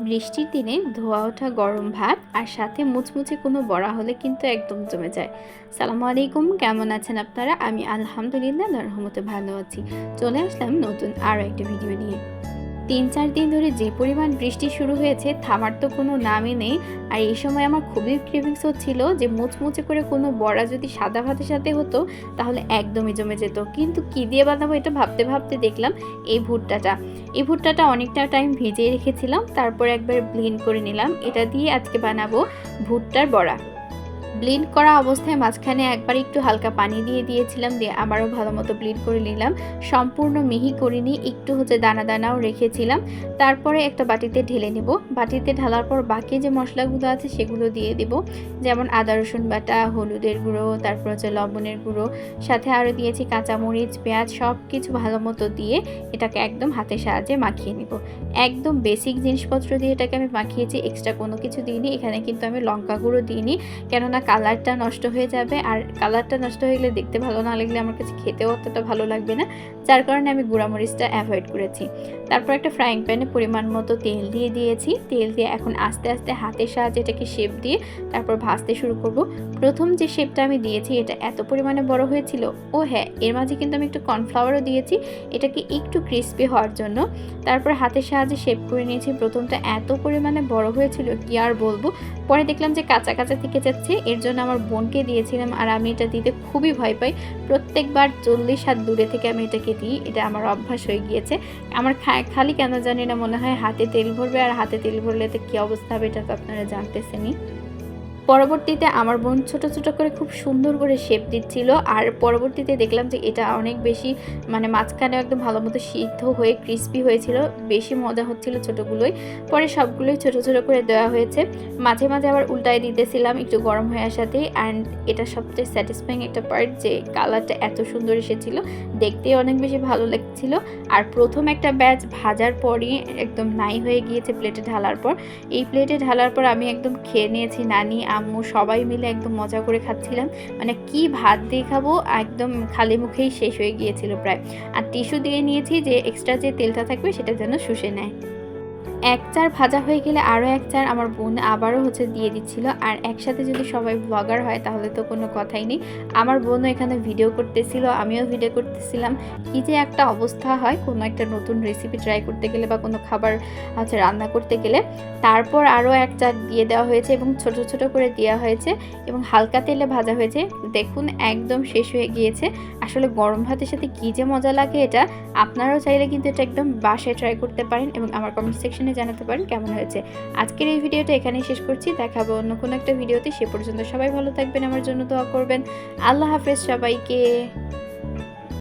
বৃষ্টির দিনে ধোয়া ওঠা গরম ভাত আর সাথে মুচমুচে কোনো বড়া হলে কিন্তু একদম জমে যায়। সালামু আলাইকুম, কেমন আছেন আপনারা? আমি আলহামদুলিল্লাহ রহমতে ভালো আছি। চলে আসলাম নতুন আরও একটা ভিডিও নিয়ে। তিন চার দিন ধরে যে পরিমাণ বৃষ্টি শুরু হয়েছে, থামার তো কোনো নামই নেই। আর এই সময় আমার খুবই ক্রেভিংস হচ্ছিল যে মুচমুচে করে কোনো বড়া যদি সাদা ভাতের সাথে হতো, তাহলে একদমই জমে যেত। কিন্তু কী দিয়ে বানাবো এটা ভাবতে ভাবতে দেখলাম এই ভুট্টাটা। এই ভুট্টাটা অনেকটা টাইম ভিজিয়ে রেখেছিলাম, তারপর একবার ব্লেন্ড করে নিলাম। এটা দিয়ে আজকে বানাবো ভুট্টার বড়া। ব্লিন্ড করা অবস্থায় মাঝখানে একবার একটু হালকা পানি দিয়ে দিয়েছিলাম, দিয়ে আবারও ভালো মতো ব্লিন্ড করে নিলাম। সম্পূর্ণ মিহি করিনি, একটু হচ্ছে দানা দানাও রেখেছিলাম। তারপরে একটা বাটিতে ঢেলে নেব। বাটিতে ঢালার পর বাকি যে মশলাগুলো আছে সেগুলো দিয়ে দিব। যেমন আদা, রসুন বাটা, হলুদের গুঁড়ো, তারপর হচ্ছে লবণের গুঁড়ো, সাথে আরও দিয়েছি কাঁচামরিচ, পেঁয়াজ সব কিছু ভালো মতো দিয়ে এটাকে একদম হাতের সাহায্যে মাখিয়ে নিব। একদম বেসিক জিনিসপত্র দিয়ে এটাকে আমি মাখিয়েছি এক্সট্রা কোনো কিছু দিইনি। এখানে কিন্তু আমি লঙ্কা গুঁড়ো দিইনি। কেননা কালারটা নষ্ট হয়ে যাবে আর কালারটা নষ্ট হয়ে গেলে দেখতে ভালো না লাগলে আমার কাছে খেতেও অতটা ভালো লাগবে না। যার কারণে আমি গুঁড়ামরিচটা অ্যাভয়েড করেছি। তারপর একটা ফ্রাইং প্যানে পরিমাণ মতো তেল দিয়ে দিয়েছি। তেল দিয়ে এখন আস্তে আস্তে হাতের সাহায্যে এটাকে শেপ দিয়ে তারপর ভাজতে শুরু করব। প্রথম যে শেপটা আমি দিয়েছি এটা এত পরিমাণে বড় হয়েছিল। ও হ্যাঁ এর মাঝে কিন্তু আমি একটু কর্নফ্লাওয়ারও দিয়েছি। এটাকে একটু ক্রিস্পি হওয়ার জন্য। তারপর হাতের সাহায্যে শেপ করে নিয়েছি। প্রথমটা এত পরিমাণে বড় হয়েছিল কি আর বলব? পরে দেখলাম যে কাঁচা কাঁচা থেকে যাচ্ছে। এর জন্য আমার বোনকে দিয়েছিলাম আর আমি এটা দিতে খুবই ভয় পাই। প্রত্যেকবার চল্লিশ হাত দূরে থেকে আমি এটাকে দিই, এটা আমার অভ্যাস হয়ে গিয়েছে। আমার খালি কেন জানি না মনে হয় হাতে তেল ভরবে আর হাতে তেল ভরলে তো কী অবস্থা হবে এটা তো আপনারা জানতেছেনই। পরবর্তীতে আমার বোন ছোট ছোট করে খুব সুন্দর করে শেপ দিচ্ছিল, আর পরবর্তীতে দেখলাম যে এটা অনেক বেশি মানে মাঝখানে একদম ভালো মতো সিদ্ধ হয়ে ক্রিস্পি হয়েছিল, বেশি মজা হচ্ছিল ছোটোগুলোই। পরে সবগুলোই ছোট ছোট করে দেওয়া হয়েছে। মাঝে মাঝে আবার উল্টায় দিতেছিলাম একটু গরম হয়ে আসাতে অ্যান্ড এটা সবচেয়ে স্যাটিসফাইং একটা পার্ট যে কালারটা এত সুন্দর এসেছিল, দেখতে অনেক বেশি ভালো লাগছিল। আর প্রথম একটা ব্যাচ ভাজার পরই একদম নাই হয়ে গিয়েছে প্লেটে ঢালার পর। এই প্লেটে ঢালার পর আমি একদম খেয়ে নিয়েছি নানি আম্মু সবাই মিলে একদম মজা করে খাচ্ছিলাম। মানে কি ভাত দিয়ে খাব একদম খালি মুখেই শেষ হয়ে গিয়েছিল প্রায়। আর টিস্যু দিয়ে নিয়েছি যে এক্সট্রা যে তেলটা থাকবে সেটা যেন শুষে নেয়। এক চার ভাজা হয়ে গেলে আরও এক চার আমার বোন আবারও হচ্ছে দিয়ে দিচ্ছিল। আর একসাথে যদি সবাই ব্লগার হয় তাহলে তো কোনো কথাই নেই। আমার বোনও এখানে ভিডিও করতেছিল, আমিও ভিডিও করতেছিলাম। কি যে একটা অবস্থা হয়, কোনো একটা নতুন রেসিপি ট্রাই করতে গেলে বা কোনো খাবার হচ্ছে রান্না করতে গেলে। তারপর আরও এক চার দিয়ে দেওয়া হয়েছে এবং ছোট ছোট করে দেওয়া হয়েছে এবং হালকা তেলে ভাজা হয়েছে। দেখুন, একদম শেষ হয়ে গিয়েছে। আসলে গরম ভাতের সাথে কী যে মজা লাগে এটা, আপনারাও চাইলে কিন্তু এটা একদম বাসায় ট্রাই করতে পারেন এবং আমার কমেন্ট সেকশনে জানাতে পারেন কেমন হয়েছে। আজকের এই ভিডিওটা এখানেই শেষ করছি। দেখাবো অন্য কোনো একটা ভিডিওতে। সে পর্যন্ত সবাই ভালো থাকবেন, আমার জন্য দোয়া করবেন। আল্লাহ হাফেজ সবাইকে।